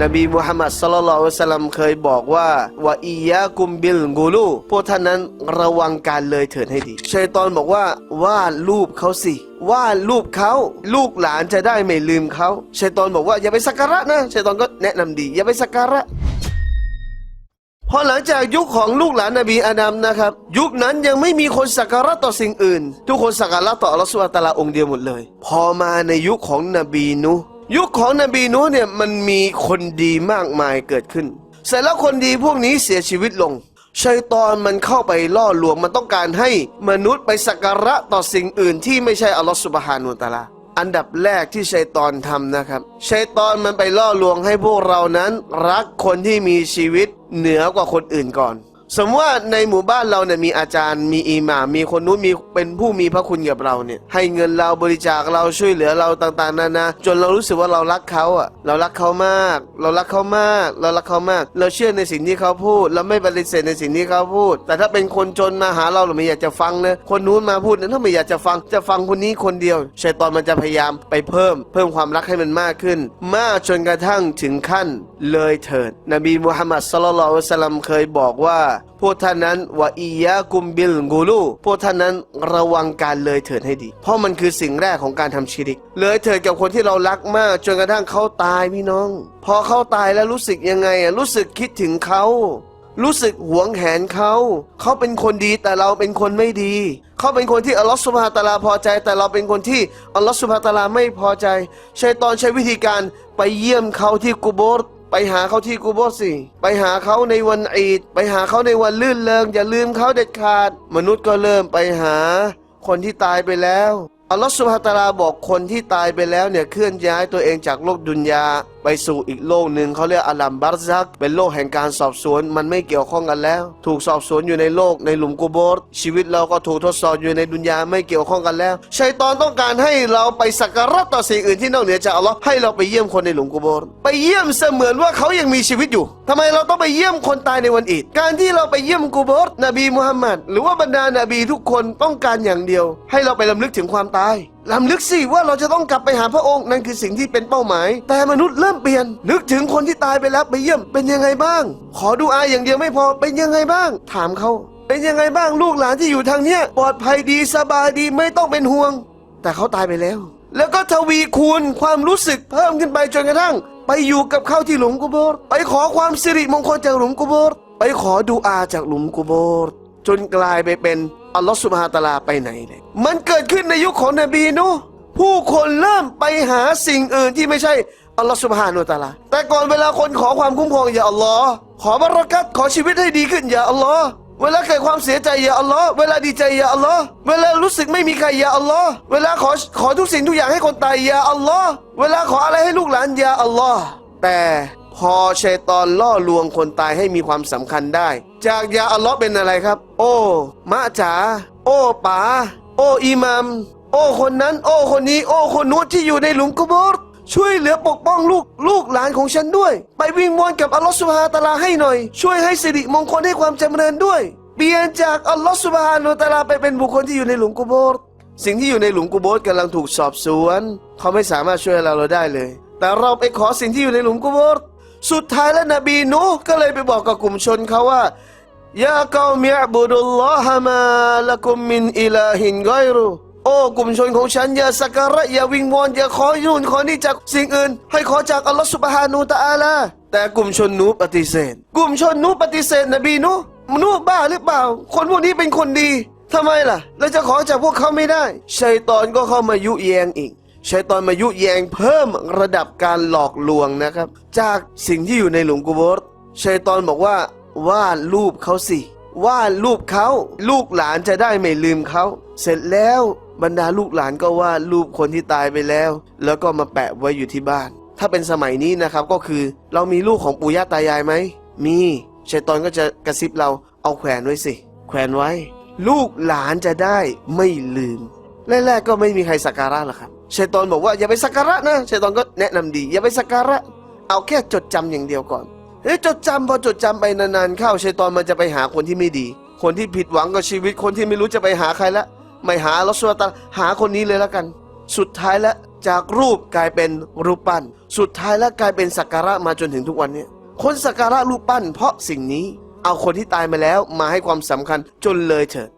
นบีมุฮัมมัดสลลัลลอฮุอะลัยฮิวะสัลลัมเคยบอกว่าว่าอียะกุมบิลกูลูพวกท่านนั้นระวังการเลยเถิดให้ดีชัยตอนบอกว่าวาดรูปเขาสิวาดรูปเขาลูกหลานจะได้ไม่ลืมเขาชัยตอนบอกว่าอย่าไปสักการะนะชัยตอนก็แนะนำดี อย่าไปสักการะพอหลังจากยุคของลูกหลานนบีอาดัมนะครับ ยุคนั้นยังไม่มีคนสักการะต่อสิ่งอื่น ทุกคนสักการะต่ออัลลอฮฺสุบฮานะฮูวะตะอาลาองค์เดียวหมดเลย พอมาในยุคของนบีนู ยุคของนบีนูเนี่ยมันมีคนดีมากมายเกิดขึ้น เสร็จแล้วคนดีพวกนี้เสียชีวิตลงชัยตอนมันเข้าไปล่อลวงมันต้องการให้มนุษย์ไปสักการะต่อสิ่งอื่นที่ไม่ใช่อัลลอฮฺสุบฮานุตะอาลาอันดับแรกที่ชัยตอนทำนะครับชัยตอนมันไปล่อลวงให้พวกเรานั้น รักคนที่มีชีวิตเหนือกว่าคนอื่นก่อน สมมติว่าในหมู่บ้านเราเนี่ยมีอาจารย์มีอิหม่ามมีคนนู้นมีเป็นผู้มีพระคุณกับเราเนี่ย ให้เงินเราบริจาคเราช่วยเหลือเราต่างๆนานาจนเรารู้สึกว่าเรารักเขาอะ เรารักเขามาก เรารักเขามาก เรารักเขามาก เราเชื่อในสิ่งที่เขาพูด เราไม่ปฏิเสธในสิ่งที่เขาพูด แต่ถ้าเป็นคนจนมาหาเราเราไม่อยากจะฟังนะคนนู้นมาพูดนะถ้าไม่อยากจะฟังจะฟังคนนี้คนเดียวชัยตอนมันจะพยายามไปเพิ่ม เพิ่มความรักให้มันมากขึ้น มากจนกระทั่งถึงขั้นเลยเถิด นบีมุฮัมมัดสลลัลลอฮุอะลัยฮิวะสัลลัมเคยบอกว่าพวกท่านนั้นว่าอียะกุมบิลกูลูพวกท่านนั้นระวังการเลยเถิดให้ดี เพราะมันคือสิ่งแรกของการทำชิริก เลยเถิดกับคนที่เรารักมาก จนกระทั่งเขาตายพี่น้อง พอเขาตายแล้วรู้สึกยังไงอะรู้สึกคิดถึงเขารู้สึกหวงแหนเขา เขาเป็นคนดีแต่เราเป็นคนไม่ดี เขาเป็นคนที่อัลลอฮฺสุบฮาตาลาพอใจ แต่เราเป็นคนที่อัลลอฮฺสุบฮาตาลาไม่พอใจชัยตอนใช้วิธีการไปเยี่ยมเขาที่กุโบร์ ไปหาเขาที่กูโบสิ ไปหาเขาในวันอีด ไปหาเขาในวันลื่นเลิงอย่าลืมเขาเด็ดขาด มนุษย์ก็เริ่มไปหา คนที่ตายไปแล้วอัลลอฮฺสุบฮฺตาลาบอกคนที่ตายไปแล้วเนี่ยเคลื่อนย้ายตัวเองจากโลกดุนยา ไปสู่อีกโลกหนึ่งเขาเรียกอัลลัมบัรซัก เป็นโลกแห่งการสอบสวนมันไม่เกี่ยวข้องกันแล้ว ถูกสอบสวนอยู่ในโลกในหลุมกูโบสชีวิตเราก็ถูกทดสอบอยู่ในดุนยาไม่เกี่ยวข้องกันแล้วชัยตอนต้องการให้เราไปสักการะต่อสิ่งอื่นที่นอกเหนือจากอัลลอฮ์ให้เราไปเยี่ยมคนในหลุมกูโบสไปเยี่ยมเสมือนว่าเขายังมีชีวิตอยู่ทำไมเราต้องไปเยี่ยมคนตายในวันอีดการที่เราไปเยี่ยมกูโบสนบีมุฮัมมัดหรือว่าบรรดานาบีทุกคนต้องการอย่างเดียว ให้เราไปลำลึกถึงความตายลำลึกสิว่าเราจะต้องกลับไปหาพระองค์นั่นคือสิ่งที่เป็นเป้าหมาย แต่มนุษย์เริ่มเปลี่ยน นึกถึงคนที่ตายไปแล้วไปเยี่ยมเป็นยังไงบ้าง ขอดูอาอย่างเดียวไม่พอเป็นยังไงบ้าง ถามเขา เป็นยังไงบ้างลูกหลานที่อยู่ทางเนี้ยปลอดภัยดีสบายดีไม่ต้องเป็นห่วง แต่เขาตายไปแล้ว แล้วก็ทวีคูณความรู้สึกเพิ่มขึ้นไปจนกระทั่ง ไปอยู่กับเขาที่หลุมกุโบร์ไปขอความสิริมงคลจากหลุมกุโบร์ไปขอดูอาจากหลุมกุโบร์จนกลายไปเป็น อัลลอฮฺสุบฮานะฮูวะตาลาไปไหนเลยมันเกิดขึ้นในยุคของนบีนูผู้คนเริ่มไปหาสิ่งอื่นที่ไม่ใช่อัลลอฮฺสุบฮานะฮูวะตาลา แต่ก่อนเวลาคนขอความคุ้มครองอย่าอัลลอฮ์ขอบารักัตขอชีวิตให้ดีขึ้นอย่าอัลลอฮ์เวลาเกิดความเสียใจอย่าอัลลอฮ์เวลาดีใจอย่าอัลลอฮ์เวลารู้สึกไม่มีใครอย่าอัลลอฮ์เวลาขอขอทุกสิ่งทุกอย่างให้คนตายอย่าอัลลอฮ์เวลาขออะไรให้ลูกหลานอย่าอัลลอฮ์แต่พอชัยตอนล่อลวงคนตายให้มีความสำคัญได้ จากยาอัลลอฮ์เป็นอะไรครับ โอ้มะจ๋าโอ้ป๋าโอ้อิมัมโอ้คนนั้น โอ้คนนี้ โอ้คนนู้นที่อยู่ในหลุมกุบรช่วยเหลือปกป้องลูกลูกหลานของฉันด้วย ไปวิ่งวอนกับอัลลอฮ์สุบฮานตะอาลาให้หน่อย ช่วยให้สิริมงคลให้ความจำเริญด้วย เปลี่ยนจากอัลลอฮ์สุบฮานะฮูวะตะอาลาไปเป็นบุคคลที่อยู่ในหลุมกุโบรสิ่งที่อยู่ในหลุมกุโบรกำลังถูกสอบสวน เขาไม่สามารถช่วยเราเราได้เลย แต่เราไปขอสิ่งที่อยู่ในหลุมกุโบรสุดท้ายแล้วนบีนูก็เลยไปบอกกับกลุ่มชนเขาว่า ยาเกามิอับุดุลลอฮะมาละกุมมินอิลาฮินไกรุโอ้กลุ่มชนของฉันอย่าสักการะอย่าวิงวอนอย่าขอนู่นขอนี่จากสิ่งอื่น ให้ขอจากอัลลอฮฺสุบฮานูตะอาลาแต่กลุ่มชนนูปฏิเสธ กลุ่มชนนูปฏิเสธนบีนูมนูบ้าหรือเปล่า คนพวกนี้เป็นคนดีทำไมล่ะเราจะขอจากพวกเขาไม่ได้ชัยตอนก็เข้ามายุแยงอีกชัยตอนมายุแยงเพิ่มระดับการหลอกลวงนะครับ จากสิ่งที่อยู่ในหลุมกุโบร์ชัยตอนบอกว่า วาดรูปเขาสิวาดรูปเขาลูกหลานจะได้ไม่ลืมเขาเสร็จแล้วบรรดาลูกหลานก็วาดรูปคนที่ตายไปแล้ว แล้วก็มาแปะไว้อยู่ที่บ้าน ถ้าเป็นสมัยนี้นะครับก็คือ เรามีลูกของปู่ย่าตายายไหมมีชัยตอนก็จะกระซิบเราเอาแขวนไว้สิ แขวนไว้ ลูกหลานจะได้ไม่ลืมแรกๆก็ไม่มีใครสักการะหรอกครับชัยตอนบอกว่าอย่าไปสักการะนะชัยตอนก็แนะนำดี อย่าไปสักการะ เอาแค่จดจำอย่างเดียวก่อน เฮ้ยจดจำพอจดจำไปนานๆเข้าชัยตอนมันจะไปหาคนที่ไม่ดี คนที่ผิดหวังกับชีวิตคนที่ไม่รู้จะไปหาใครละไม่หาลอสุลตาหาคนนี้เลยล้วกัน สุดท้ายแล้วจากรูปกลายเป็นรูปปั้น สุดท้ายแล้วกลายเป็นสักการะมาจนถึงทุกวันนี้คนสักการะรูปปั้น เพราะสิ่งนี้เอาคนที่ตายมาแล้วมาให้ความสำคัญจนเลยเถิด